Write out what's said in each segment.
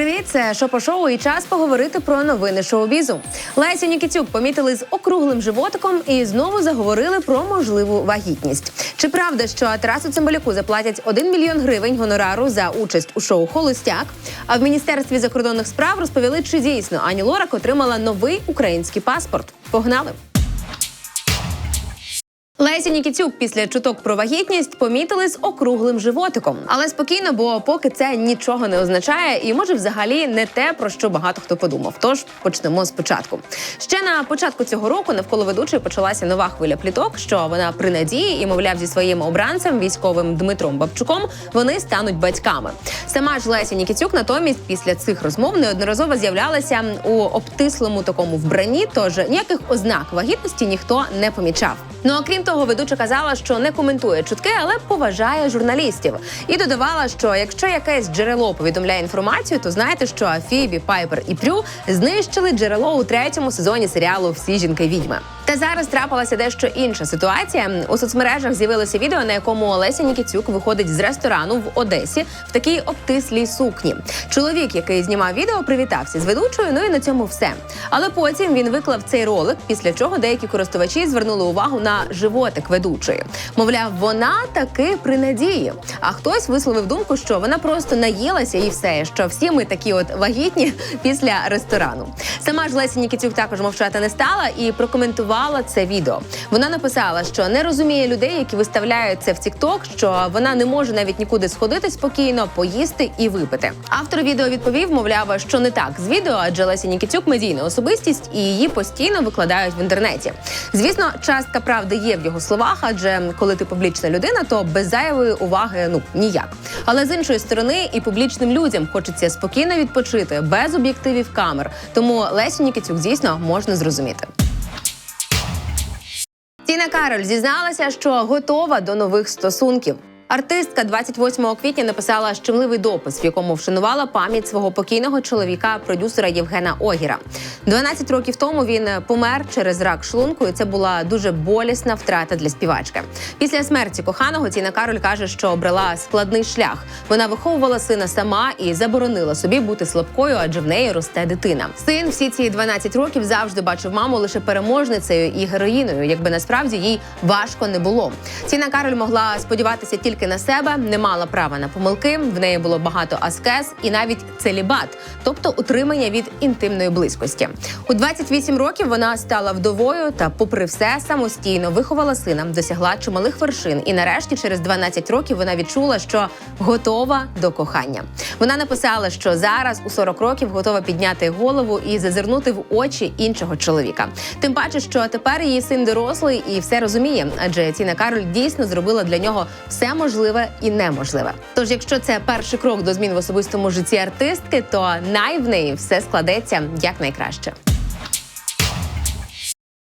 Привіт, це Шопо-шоу і час поговорити про новини шоу-бізу. Лесю Нікітюк помітили з округлим животиком і знову заговорили про можливу вагітність. Чи правда, що Тарасу Цимбалюку заплатять 1 мільйон гривень гонорару за участь у шоу Холостяк? А в міністерстві закордонних справ розповіли, чи дійсно Ані Лорак отримала новий український паспорт. Погнали! Леся Нікітюк після чуток про вагітність помітили з округлим животиком, але спокійно, бо поки це нічого не означає, і може взагалі не те, про що багато хто подумав. Тож почнемо спочатку. Ще на початку цього року навколо ведучої почалася нова хвиля пліток, що вона при надії і, мовляв, зі своїм обранцем, військовим Дмитром Бабчуком, вони стануть батьками. Сама ж Леся Нікітюк натомість після цих розмов неодноразово з'являлася у обтислому такому вбранні, тож ніяких ознак вагітності ніхто не помічав. Ну а крім того, ведуча казала, що не коментує чутки, але поважає журналістів. І додавала, що якщо якесь джерело повідомляє інформацію, то знаєте, що Фібі, Пайпер і Прю знищили джерело у третьому сезоні серіалу Всі жінки відьми. Та зараз трапилася дещо інша ситуація. У соцмережах з'явилося відео, на якому Олеся Нікітюк виходить з ресторану в Одесі в такій обтислій сукні. Чоловік, який знімав відео, привітався з ведучою. Ну і на цьому все. Але потім він виклав цей ролик, після чого деякі користувачі звернули увагу на животик ведучої. Мовляв, вона таки при надії. А хтось висловив думку, що вона просто наїлася і все, що всі ми такі от вагітні після ресторану. Сама ж Леся Нікітюк також мовчати не стала і прокоментувала це відео. Вона написала, що не розуміє людей, які виставляють це в TikTok, що вона не може навіть нікуди сходити спокійно, поїсти і випити. Автор відео відповів, мовляв, що не так з відео, адже Леся Нікітюк медійна особистість і її постійно викладають в інтернеті. Звісно, частка правди є в його словах, адже коли ти публічна людина, то без зайвої уваги ну ніяк. Але з іншої сторони, і публічним людям хочеться спокійно відпочити без об'єктивів камер. Тому Лесю Нікітюк дійсно можна зрозуміти. Тіна Кароль зізналася, що готова до нових стосунків. Артистка 28 квітня написала щемливий допис, в якому вшанувала пам'ять свого покійного чоловіка, продюсера Євгена Огіра. 12 років тому він помер через рак шлунку, і це була дуже болісна втрата для співачки. Після смерті коханого Тіна Кароль каже, що обрала складний шлях. Вона виховувала сина сама і заборонила собі бути слабкою, адже в неї росте дитина. Син всі ці 12 років завжди бачив маму лише переможницею і героїною, якби насправді їй важко не було. Тіна Кароль могла сподіватися тільки на себе, не мала права на помилки. В неї було багато аскез і навіть целібат, тобто утримання від інтимної близькості. У 28 років вона стала вдовою та, попри все, самостійно виховала сина, досягла чималих вершин. І нарешті, через 12 років, вона відчула, що готова до кохання. Вона написала, що зараз у 40 років готова підняти голову і зазирнути в очі іншого чоловіка. Тим паче, що тепер її син дорослий і все розуміє, адже Тіна Кароль дійсно зробила для нього все можливе і неможливе. Тож, якщо це перший крок до змін в особистому житті артистки, то най в неї все складеться якнайкраще.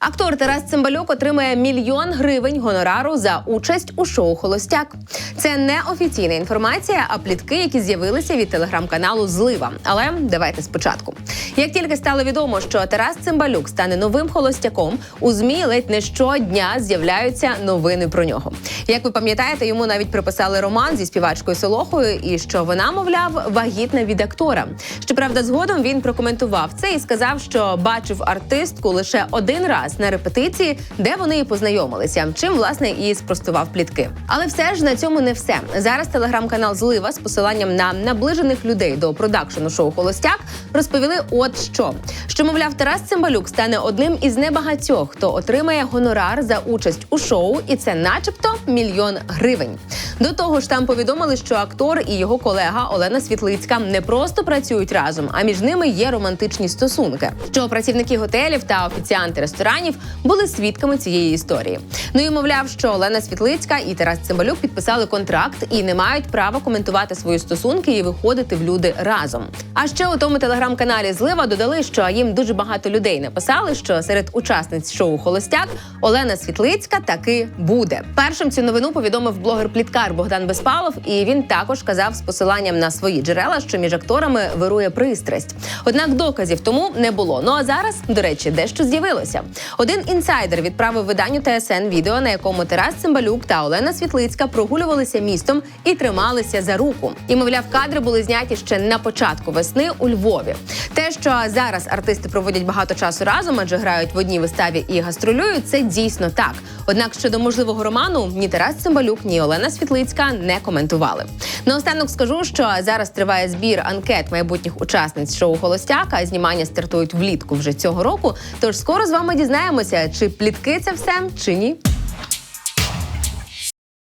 Актор Тарас Цимбалюк отримає мільйон гривень гонорару за участь у шоу Холостяк. Це не офіційна інформація, а плітки, які з'явилися від телеграм-каналу Злива. Але давайте спочатку. Як тільки стало відомо, що Тарас Цимбалюк стане новим холостяком, у змі ледь не щодня з'являються новини про нього. Як ви пам'ятаєте, йому навіть приписали роман зі співачкою Солохою, і що вона, мовляв, вагітна від актора. Щоправда, згодом він прокоментував це і сказав, що бачив артистку лише один раз на репетиції, де вони і познайомилися. Чим власне і спростував плітки. Але все ж на цьому не все. Зараз телеграм-канал Злива з посиланням на наближених людей до продакшену шоу Холостяк розповіли, от що що мовляв, Тарас Цимбалюк стане одним із небагатьох, хто отримає гонорар за участь у шоу, і це, начебто, мільйон гривень. До того ж, там повідомили, що актор і його колега Олена Світлицька не просто працюють разом, а між ними є романтичні стосунки. Що працівники готелів та офіціанти ресторанів були свідками цієї історії. Ну і мовляв, що Олена Світлицька і Тарас Цимбалюк підписали контракт і не мають права коментувати свої стосунки і виходити в люди разом. А ще у тому телеграм-каналі Злива додали, що їм дуже багато людей написали, що серед учасниць шоу Холостяк Олена Світлицька таки буде. Першим цю новину повідомив блогер Пліткар режисер Богдан Безпалов, і він також сказав з посиланням на свої джерела, що між акторами вирує пристрасть. Однак доказів тому не було. Ну а зараз, до речі, дещо з'явилося. Один інсайдер відправив виданню ТСН відео, на якому Тарас Цимбалюк та Олена Світлицька прогулювалися містом і трималися за руку. І мовляв, кадри були зняті ще на початку весни у Львові. Те, що зараз артисти проводять багато часу разом, адже грають в одній виставі і гастролюють, це дійсно так. Однак щодо можливого роману ні Тарас Цимбалюк, ні Олена Світлицька не коментували. Наостанок скажу, що зараз триває збір анкет майбутніх учасниць шоу Холостяка. Знімання стартують влітку вже цього року. Тож скоро з вами дізнаємося, чи плітки це все, чи ні.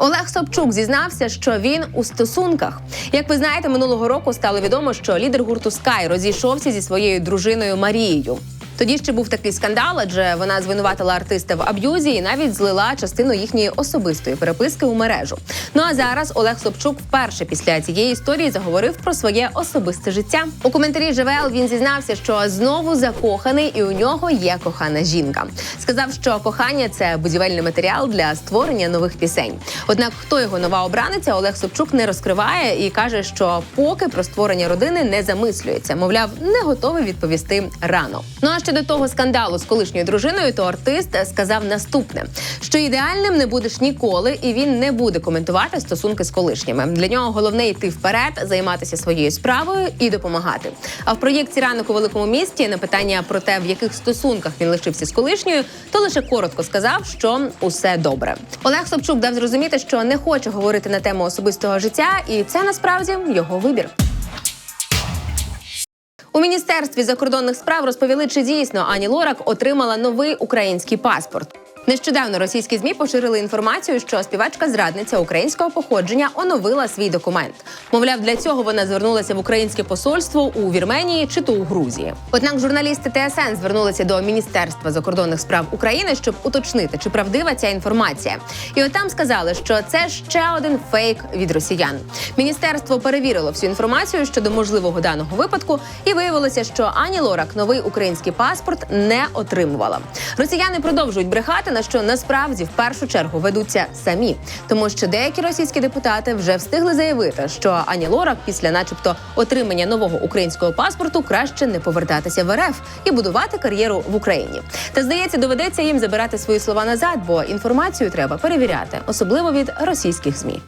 Олег Собчук зізнався, що він у стосунках. Як ви знаєте, минулого року стало відомо, що лідер гурту Sky розійшовся зі своєю дружиною Марією. Тоді ще був такий скандал, адже вона звинуватила артиста в аб'юзі і навіть злила частину їхньої особистої переписки у мережу. Ну а зараз Олег Собчук вперше після цієї історії заговорив про своє особисте життя. У коментарі ЖВЛ він зізнався, що знову закоханий, і у нього є кохана жінка. Сказав, що кохання це будівельний матеріал для створення нових пісень. Однак, хто його нова обраниця, Олег Собчук не розкриває і каже, що поки про створення родини не замислюється. Мовляв, не готовий відповісти рано. Ну а щодо того скандалу з колишньою дружиною, то артист сказав наступне: що ідеальним не будеш ніколи, і він не буде коментувати стосунки з колишніми. Для нього головне йти вперед, займатися своєю справою і допомагати. А в проєкті ранок у великому місті на питання про те, в яких стосунках він лишився з колишньою, то лише коротко сказав, що усе добре. Олег Собчук дав зрозуміти, що не хоче говорити на тему особистого життя, і це насправді його вибір. У міністерстві закордонних справ розповіли, чи дійсно Ані Лорак отримала новий український паспорт. Нещодавно російські змі поширили інформацію, що співачка-зрадниця українського походження оновила свій документ. Мовляв, для цього вона звернулася в українське посольство у Вірменії чи то у Грузії. Однак журналісти ТСН звернулися до Міністерства закордонних справ України, щоб уточнити, чи правдива ця інформація. І от там сказали, що це ще один фейк від росіян. Міністерство перевірило всю інформацію щодо можливого даного випадку, і виявилося, що Ані Лорак новий український паспорт не отримувала. Росіяни продовжують брехати, на що насправді в першу чергу ведуться самі, тому що деякі російські депутати вже встигли заявити, що Ані Лорак після, начебто, отримання нового українського паспорту краще не повертатися в РФ і будувати кар'єру в Україні. Та здається, доведеться їм забирати свої слова назад, бо інформацію треба перевіряти, особливо від російських змі.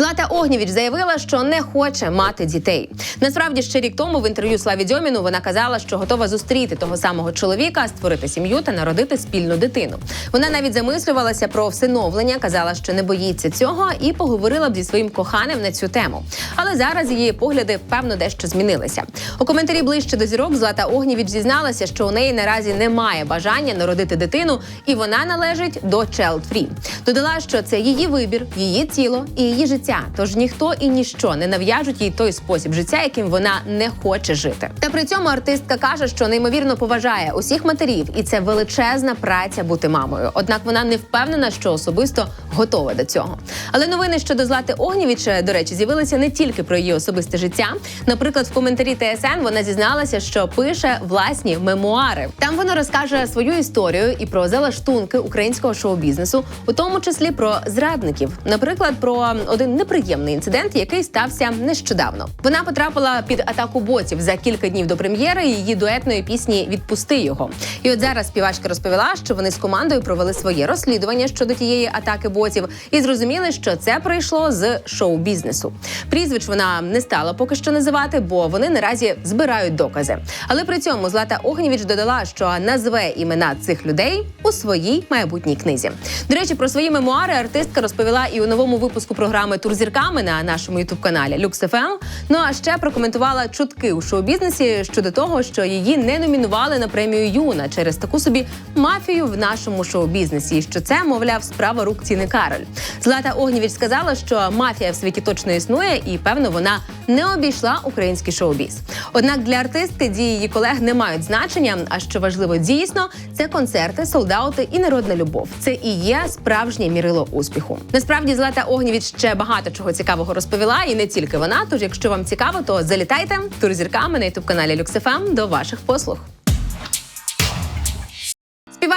Злата Огнєвіч заявила, що не хоче мати дітей. Насправді, ще рік тому в інтерв'ю Славі Дьоміну вона казала, що готова зустріти того самого чоловіка, створити сім'ю та народити спільну дитину. Вона навіть замислювалася про всиновлення, казала, що не боїться цього, і поговорила б зі своїм коханим на цю тему. Але зараз її погляди певно дещо змінилися. У коментарі ближче до зірок Злата Огнєвіч зізналася, що у неї наразі немає бажання народити дитину, і вона належить до Child Free. Додала, що це її вибір, її тіло і її життя. Тож ніхто і ніщо не нав'яжуть їй той спосіб життя, яким вона не хоче жити. Та при цьому артистка каже, що неймовірно поважає усіх матерів, і це величезна праця бути мамою. Однак вона не впевнена, що особисто готова до цього. Але новини щодо Злати Огнєвіч, до речі, з'явилися не тільки про її особисте життя. Наприклад, в коментарі ТСН вона зізналася, що пише власні мемуари. Там вона розкаже свою історію і про залаштунки українського шоу-бізнесу, у тому числі про зрадників. Наприклад, про один неприємний інцидент, який стався нещодавно. Вона потрапила під атаку ботів за кілька днів до прем'єри її дуетної пісні Відпусти його. І от зараз співачка розповіла, що вони з командою провели своє розслідування щодо тієї атаки ботів і зрозуміли, що це прийшло з шоу-бізнесу. Прізвищ вона не стала поки що називати, бо вони наразі збирають докази. Але при цьому Злата Огнєвіч додала, що назве імена цих людей у своїй майбутній книзі. До речі, про свої мемуари артистка розповіла і у новому випуску програми зірками на нашому ютуб каналі LuxFM. Ну а ще прокоментувала чутки у шоу-бізнесі щодо того, що її не номінували на премію Юна через таку собі мафію в нашому шоу-бізнесі. І що це, мовляв, справа рук Тіни Кароль. Злата Огнєвіч сказала, що мафія в світі точно існує, і певно вона не обійшла український шоу-біз. Однак для артистки дії її колег не мають значення. А що важливо дійсно, це концерти, солдаути і народна любов. Це і є справжнє мірило успіху. Насправді Злата Огнєвіч ще багато чого цікавого розповіла, і не тільки вона. Тож, якщо вам цікаво, то залітайте турзірками на ютуб каналі Люксифем до ваших послуг.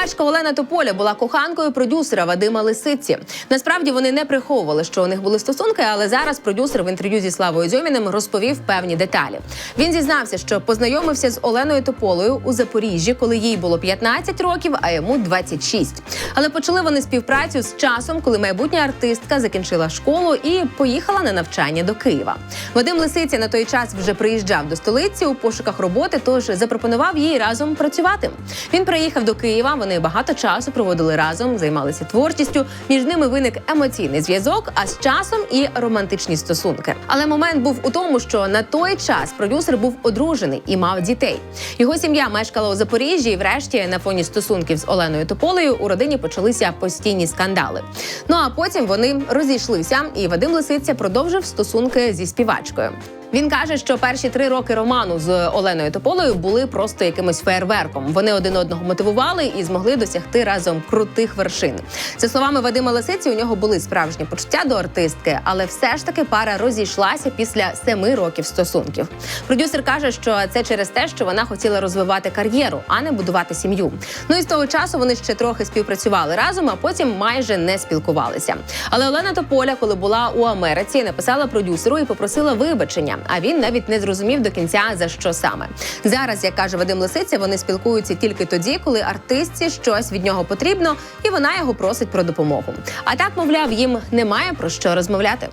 Співачка Олена Тополя була коханкою продюсера Вадима Лисиці. Насправді вони не приховували, що у них були стосунки, але зараз продюсер в інтерв'ю зі Славою Дзьоміним розповів певні деталі. Він зізнався, що познайомився з Оленою Тополею у Запоріжжі, коли їй було 15 років, а йому 26. Але почали вони співпрацю з часом, коли майбутня артистка закінчила школу і поїхала на навчання до Києва. Вадим Лисиця на той час вже приїжджав до столиці у пошуках роботи, тож запропонував їй разом працювати. Він приїхав до Києва. Вони багато часу проводили разом, займалися творчістю. Між ними виник емоційний зв'язок, а з часом і романтичні стосунки. Але момент був у тому, що на той час продюсер був одружений і мав дітей. Його сім'я мешкала у Запоріжжі, і врешті на фоні стосунків з Оленою Тополею у родині почалися постійні скандали. Ну а потім вони розійшлися, і Вадим Лисиця продовжив стосунки зі співачкою. Він каже, що перші три роки роману з Оленою Тополею були просто якимось феєрверком. Вони один одного мотивували і змогли досягти разом крутих вершин. За словами Вадима Лисиці, у нього були справжні почуття до артистки, але все ж таки пара розійшлася після семи років стосунків. Продюсер каже, що це через те, що вона хотіла розвивати кар'єру, а не будувати сім'ю. Ну і з того часу вони ще трохи співпрацювали разом, а потім майже не спілкувалися. Але Олена Тополя, коли була у Америці, написала продюсеру і попросила вибачення. А він навіть не зрозумів до кінця за що саме. Зараз, як каже Вадим Лисиця, вони спілкуються тільки тоді, коли артистці щось від нього потрібно, і вона його просить про допомогу. А так, мовляв, їм немає про що розмовляти.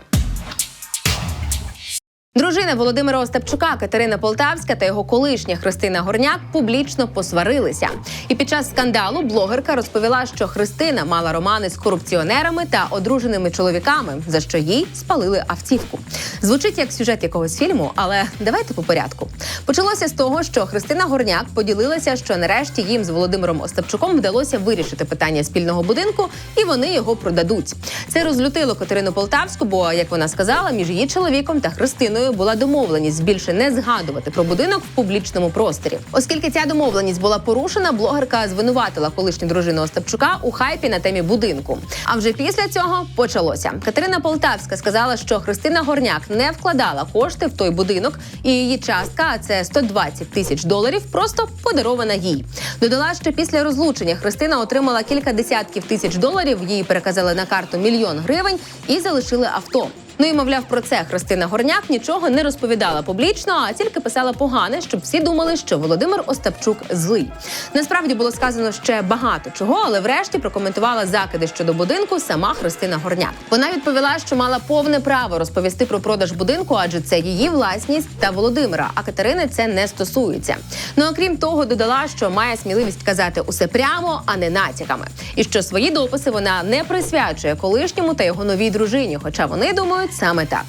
Дружина Володимира Остапчука Катерина Полтавська та його колишня Христина Горняк публічно посварилися. І під час скандалу блогерка розповіла, що Христина мала романи з корупціонерами та одруженими чоловіками, за що їй спалили автівку. Звучить як сюжет якогось фільму, але давайте по порядку. Почалося з того, що Христина Горняк поділилася, що нарешті їм з Володимиром Остапчуком вдалося вирішити питання спільного будинку, і вони його продадуть. Це розлютило Катерину Полтавську, бо як вона сказала, між її чоловіком та Христиною була домовленість більше не згадувати про будинок в публічному просторі. Оскільки ця домовленість була порушена, блогерка звинуватила колишню дружину Остапчука у хайпі на темі будинку. А вже після цього почалося. Катерина Полтавська сказала, що Христина Горняк не вкладала кошти в той будинок, і її частка, а це 120 тисяч доларів, просто подарована їй. Додала, що після розлучення Христина отримала кілька десятків тисяч доларів. Їй переказали на карту мільйон гривень і залишили авто. Ну і мовляв, про це Христина Горняк нічого не розповідала публічно, а тільки писала погане, щоб всі думали, що Володимир Остапчук злий. Насправді було сказано ще багато чого, але врешті прокоментувала закиди щодо будинку сама Христина Горняк. Вона відповіла, що мала повне право розповісти про продаж будинку, адже це її власність та Володимира. А Катерини це не стосується. Ну окрім того, додала, що має сміливість казати усе прямо, а не натяками, і що свої дописи вона не присвячує колишньому та його новій дружині, хоча вони думають саме так.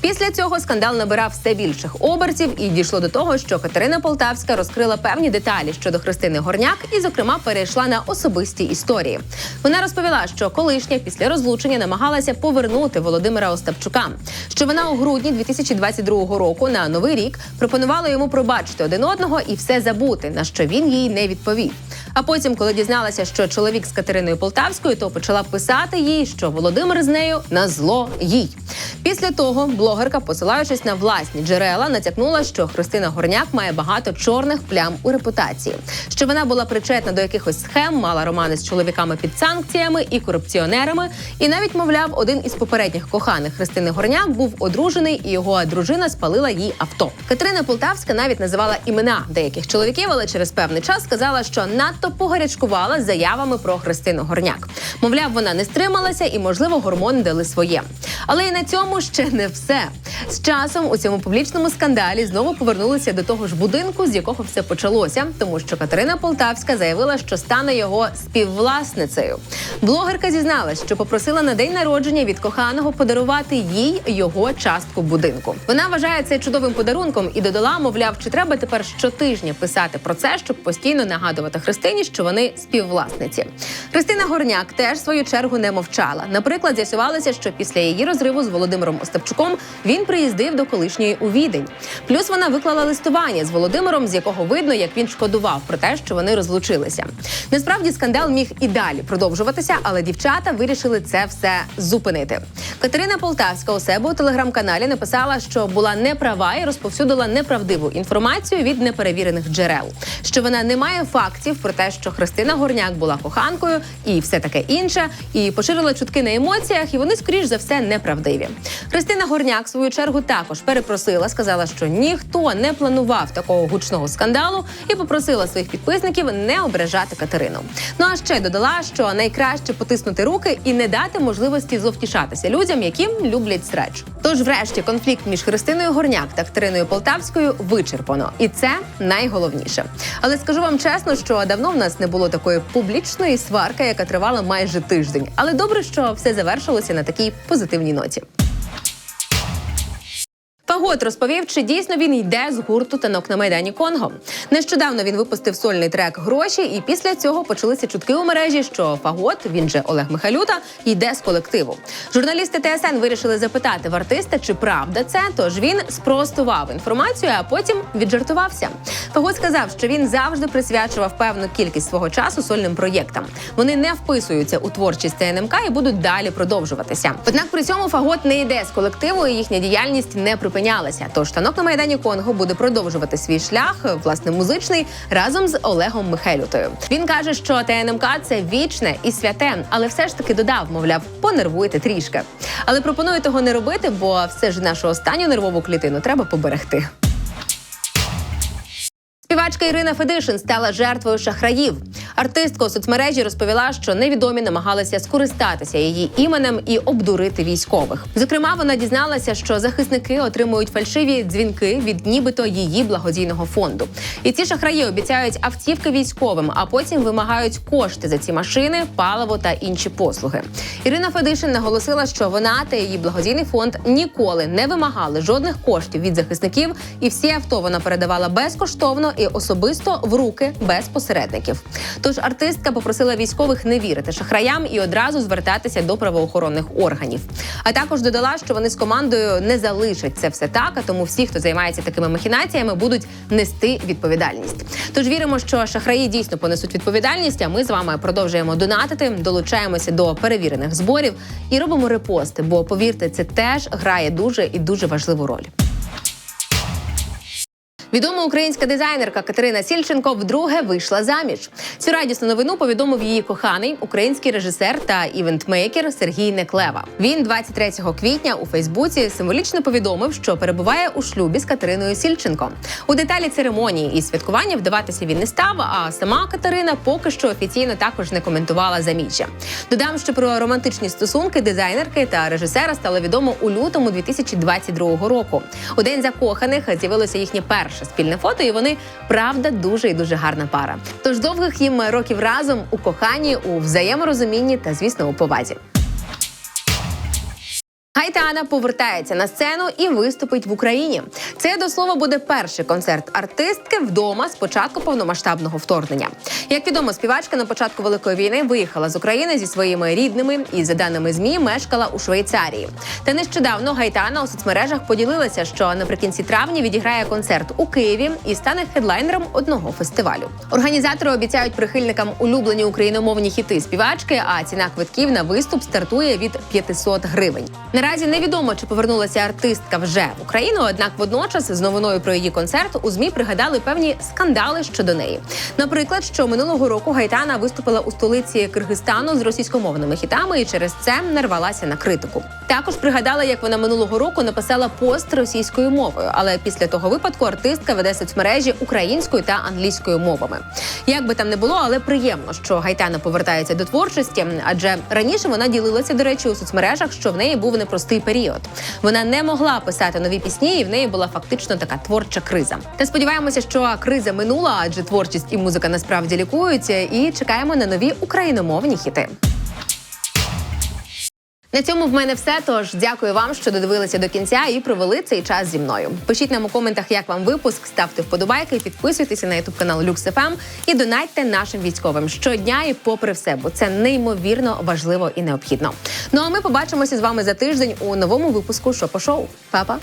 Після цього скандал набирав все більших обертів і дійшло до того, що Катерина Полтавська розкрила певні деталі щодо Христини Горняк і, зокрема, перейшла на особисті історії. Вона розповіла, що колишня після розлучення намагалася повернути Володимира Остапчука. Що вона у грудні 2022 року на новий рік пропонувала йому пробачити один одного і все забути, на що він їй не відповів. А потім, коли дізналася, що чоловік з Катериною Полтавською, то почала писати їй, що Володимир з нею на зло їй. Після того блогерка, посилаючись на власні джерела, натякнула, що Христина Горняк має багато чорних плям у репутації, що вона була причетна до якихось схем, мала романи з чоловіками під санкціями і корупціонерами. І навіть, мовляв, один із попередніх коханих Христини Горняк був одружений, і його дружина спалила їй авто. Катерина Полтавська навіть називала імена деяких чоловіків, але через певний час сказала, що надто погарячкувала з заявами про Христину Горняк. Мовляв, вона не стрималася і, можливо, гормони дали своє. Але і на цьому ще не все. З часом у цьому публічному скандалі знову повернулися до того ж будинку, з якого все почалося, тому що Катерина Полтавська заявила, що стане його співвласницею. Блогерка зізналась, що попросила на день народження від коханого подарувати їй його частку будинку. Вона вважає це чудовим подарунком і додала, мовляв, чи треба тепер щотижня писати про це, щоб постійно нагадувати Христині, що вони співвласниці. Христина Горняк теж свою чергу не мовчала. Наприклад, з'ясувалося, що після її розриву з Володимиром Остапчуком він приїздив до колишньої у Відень. Плюс вона виклала листування з Володимиром, з якого видно, як він шкодував про те, що вони розлучилися. Насправді скандал міг і далі продовжуватися, але дівчата вирішили це все зупинити. Катерина Полтавська у себе у телеграм-каналі написала, що була неправа і розповсюдила неправдиву інформацію від неперевірених джерел. Що вона не має фактів про те, що Христина Горняк була коханкою і все таке інше, і поширила чутки на емоціях, і вони скоріш за все неправдиві. Христина Горняк в свою чергу також перепросила, сказала, що ніхто не планував такого гучного скандалу, і попросила своїх підписників не ображати Катерину. Ну а ще додала, що найкраще потиснути руки і не дати можливості зовтішатися людям, яким люблять срач. Тож, врешті, конфлікт між Христиною Горняк та Катериною Полтавською вичерпано, і це найголовніше. Але скажу вам чесно, що давно в нас не було такої публічної сварки, яка тривала майже тиждень. Але добре, що все завершилося на такій позитивній ноті. Фагот розповів, чи дійсно він йде з гурту танок на майдані Конго. Нещодавно він випустив сольний трек гроші, і після цього почалися чутки у мережі, що Фагот, він же Олег Михайлюта, йде з колективу. Журналісти ТСН вирішили запитати в артиста, чи правда це. Тож він спростував інформацію, а потім віджартувався. Фагот сказав, що він завжди присвячував певну кількість свого часу сольним проєктам. Вони не вписуються у творчість ТНМК і будуть далі продовжуватися. Однак при цьому Фагот не йде з колективу, і їхня діяльність не припинялася. Тож танок на майдані Конго буде продовжувати свій шлях, власне, музичний разом з Олегом Михайлютою. Він каже, що ТНМК це вічне і святе, але все ж таки додав, мовляв, понервуйте трішки. Але пропоную того не робити, бо все ж нашу останню нервову клітину треба поберегти. Співачка Ірина Федишин стала жертвою шахраїв. Артистка у соцмережі розповіла, що невідомі намагалися скористатися її іменем і обдурити військових. Зокрема, вона дізналася, що захисники отримують фальшиві дзвінки від нібито її благодійного фонду. І ці шахраї обіцяють автівки військовим, а потім вимагають кошти за ці машини, паливо та інші послуги. Ірина Федишин наголосила, що вона та її благодійний фонд ніколи не вимагали жодних коштів від захисників, і всі авто вона передавала безкоштовно і особисто в руки без посередників. Тож артистка попросила військових не вірити шахраям і одразу звертатися до правоохоронних органів. А також додала, що вони з командою не залишать це все так, а тому всі, хто займається такими махінаціями, будуть нести відповідальність. Тож віримо, що шахраї дійсно понесуть відповідальність. А ми з вами продовжуємо донатити, долучаємося до перевірених зборів і робимо репости. Бо повірте, це теж грає дуже і дуже важливу роль. Відома українська дизайнерка Катерина Сільченко вдруге вийшла заміж. Цю радісну новину повідомив її коханий український режисер та івентмейкер Сергій Неклева. Він 23 квітня у Фейсбуці символічно повідомив, що перебуває у шлюбі з Катериною Сільченко. У деталі церемонії і святкування вдаватися він не став. А сама Катерина поки що офіційно також не коментувала заміжжя. Додам, що про романтичні стосунки дизайнерки та режисера стало відомо у лютому 2022 року. У день закоханих з'явилося їхнє перше спільне фото, і вони правда дуже і дуже гарна пара. Тож довгих їм років разом у коханні, у взаєморозумінні та, звісно, у повазі. Гайтана повертається на сцену і виступить в Україні. Це до слова буде перший концерт артистки вдома з початку повномасштабного вторгнення. Як відомо, співачка на початку великої війни виїхала з України зі своїми рідними і, за даними змі, мешкала у Швейцарії. Та нещодавно Гайтана у соцмережах поділилася, що наприкінці травня відіграє концерт у Києві і стане хедлайнером одного фестивалю. Організатори обіцяють прихильникам улюблені україномовні хіти співачки, а ціна квитків на виступ стартує від 500 гривень. Наразі невідомо, чи повернулася артистка вже в Україну. Однак, водночас, з новиною про її концерт у змі пригадали певні скандали щодо неї. Наприклад, що минулого року Гайтана виступила у столиці Киргизстану з російськомовними хітами і через це нарвалася на критику. Також пригадали, як вона минулого року написала пост російською мовою, але після того випадку артистка веде соцмережі українською та англійською мовами. Як би там не було, але приємно, що Гайтана повертається до творчості, адже раніше вона ділилася, до речі, у соцмережах, що в неї був непростий період. Вона не могла писати нові пісні, і в неї була фактично така творча криза. Та сподіваємося, що криза минула, адже творчість і музика насправді лікуються, і чекаємо на нові україномовні хіти. На цьому в мене все. Тож дякую вам, що додивилися до кінця і провели цей час зі мною. Пишіть нам у коментах, як вам випуск, ставте вподобайки, підписуйтеся на ютуб канал LuxFM і донайте нашим військовим щодня і попри все, бо це неймовірно важливо і необхідно. Ну а ми побачимося з вами за тиждень у новому випуску Шопо Шоу. Па-па!